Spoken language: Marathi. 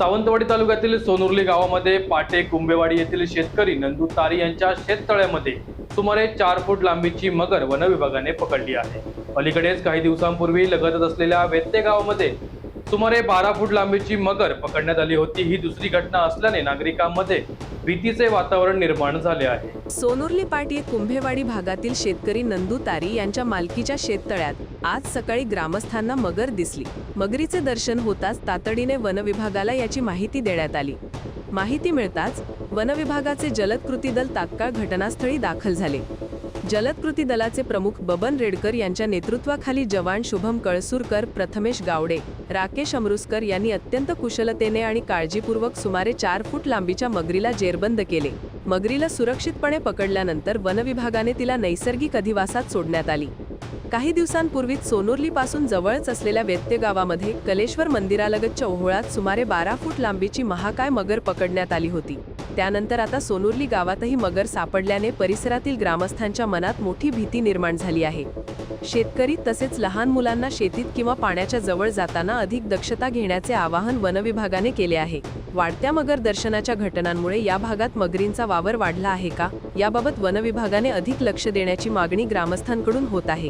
सावंतवाडी तालुक्यातील सोनुर्ली गावामध्ये पाटे कुंभेवाडी येथील शेतकरी नंदू तारी यांच्या शेततळ्यामध्ये सुमारे चार फूट लांबीची मगर वन विभागाने पकडली आहे. अलीकडेच काही दिवसांपूर्वी लगतच असलेल्या वेत्ते गावामध्ये सुमारे बारा फूट लांबीची मगर पकडण्यात आली होती. ही दुसरी घटना असल्याने नागरिकांमध्ये भीतीचे वातावरण निर्माण झाले आहे. सोनुर्ली पाटी कुंभेवाडी भागातील शेतकरी नंदू तारी यांच्या मालकीच्या शेततळ्यात आज सकाळी ग्रामस्थांना मगर दिसली. मगरीचे दर्शन होताच तातडीने वनविभागाला याची माहिती देण्यात आली. माहिती मिळताच वनविभागाचे जलद कृती दल तात्काळ घटनास्थळी दाखल झाले. जलद कृती दलाचे प्रमुख बबन रेडकर यांच्या नेतृत्वाखाली जवान शुभम कळसूरकर प्रथमेश गावडे राकेश अमरुसकर यांनी अत्यंत कुशलतेने आणि काळजीपूर्वक सुमारे चार फूट लांबीच्या मगरीला जेरबंद केले. मगरीला सुरक्षितपणे पकडल्यानंतर वनविभागाने तिला नैसर्गिक अधिवासात सोडण्यात आली. काही दिवसांपूर्वीच सोनुर्लीपासून जवळच असलेल्या वेत्ते गावामध्ये कलेश्वर मंदिरालगतच्या ओहोळात सुमारे बारा फूट लांबीची महाकाय मगर पकडण्यात आली होती. त्यानंतर आता सोनुर्ली गावातही मगर सापडल्याने परिसरातील ग्रामस्थांच्या मनात मोठी भीती निर्माण झाली आहे. शेतकरी तसेच लहान मुलांना शेतीत किंवा पाण्याच्या जवळ जाताना अधिक दक्षता घेण्याचे आवाहन वनविभागाने केले आहे. वाढत्या मगर दर्शनाच्या घटनांमुळे या भागात मगरींचा वावर वाढला आहे का? याबाबत वनविभागाने अधिक लक्ष देण्याची मागणी ग्रामस्थांकडून होत आहे.